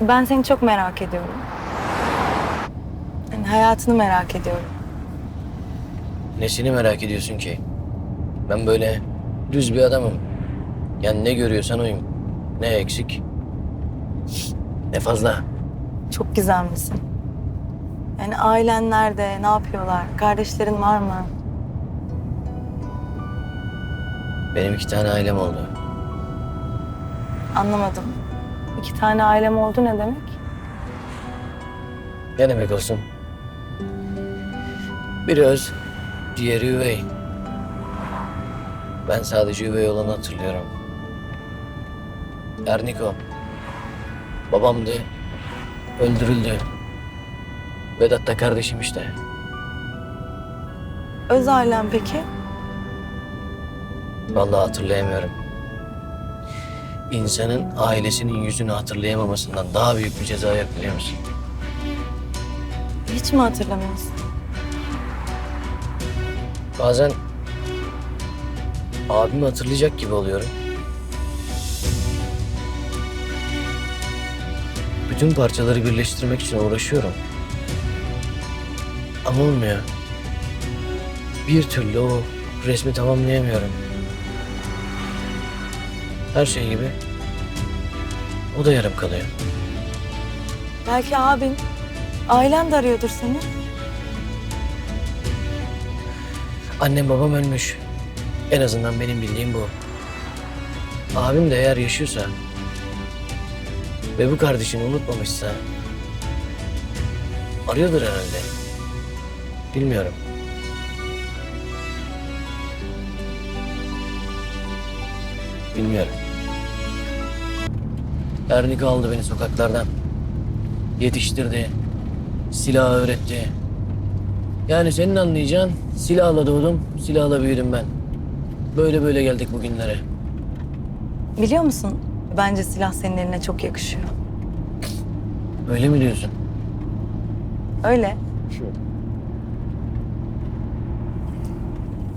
Ben seni çok merak ediyorum. Yani hayatını merak ediyorum. Nesini merak ediyorsun ki? Ben böyle düz bir adamım. Yani ne görüyorsan oyum. Ne eksik, ne fazla. Çok gizemlisin. Yani ailen nerede, ne yapıyorlar, kardeşlerin var mı? Benim iki tane ailem oldu. Anlamadım. İki tane ailem oldu ne demek? Ne demek olsun? Biri öz, diğeri üvey. Ben sadece üvey olanı hatırlıyorum. Erniko. Babamdı. Öldürüldü. Vedat da kardeşim işte. Öz ailem peki? Vallahi hatırlayamıyorum. İnsanın ailesinin yüzünü hatırlayamamasından daha büyük bir ceza yok biliyor musun? Hiç mi hatırlamıyorsun? Bazen abimi hatırlayacak gibi oluyorum. Bütün parçaları birleştirmek için uğraşıyorum. Ama olmuyor. Bir türlü o resmi tamamlayamıyorum. Her şey gibi o da yarım kalıyor. Belki abin, ailen de arıyordur seni. Annem babam ölmüş. En azından benim bildiğim bu. Abim de eğer yaşıyorsa ve bu kardeşini unutmamışsa arıyordur herhalde. Bilmiyorum. Bilmiyorum. Ernik aldı beni sokaklardan. Yetiştirdi. Silah öğretti. Yani senin anlayacağın silahla doğdum, silahla büyüdüm ben. Böyle böyle geldik bugünlere. Biliyor musun? Bence silah senin eline çok yakışıyor. Öyle mi diyorsun? Öyle.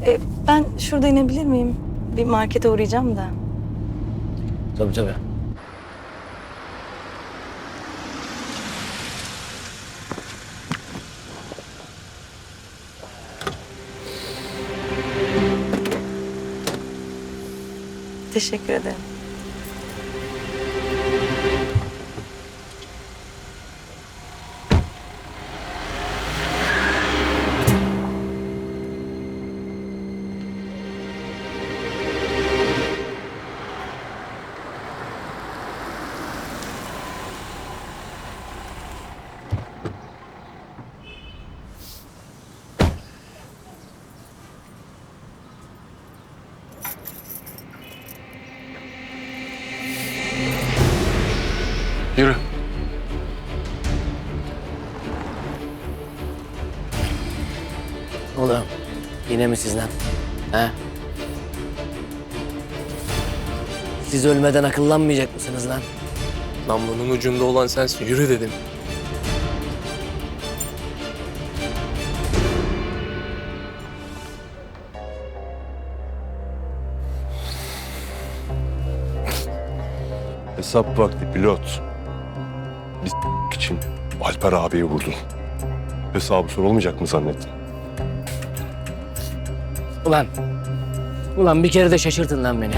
E, ben şurada inebilir miyim? Bir markete uğrayacağım da. Tabii tabii. Teşekkür ederim. Yürü. Oğlum yine mi sizden? He? Siz ölmeden akıllanmayacak mısınız lan? Namlunun ucunda olan sensin. Yürü dedim. Hesap vakti pilot. Biz için Alper abiyi vurdun. Hesabı sorulmayacak mı zannettin? Ulan. Ulan bir kere de şaşırtın lan beni.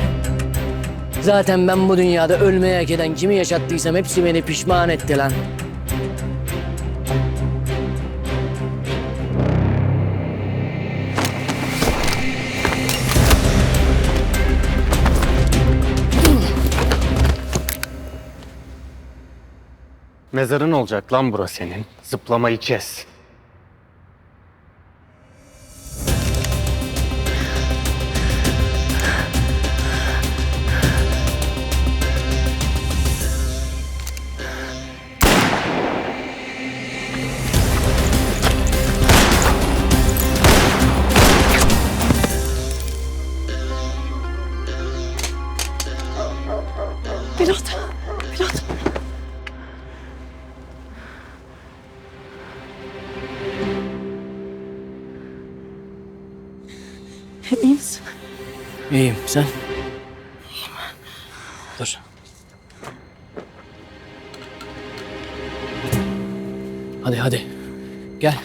Zaten ben bu dünyada ölmeye hak eden kimi yaşattıysam hepsi beni pişman etti lan. Mezarın olacak lan bura senin. Zıplamayı kes. İyiyim. Sen? İyiyim. Dur. Hadi hadi. Gel.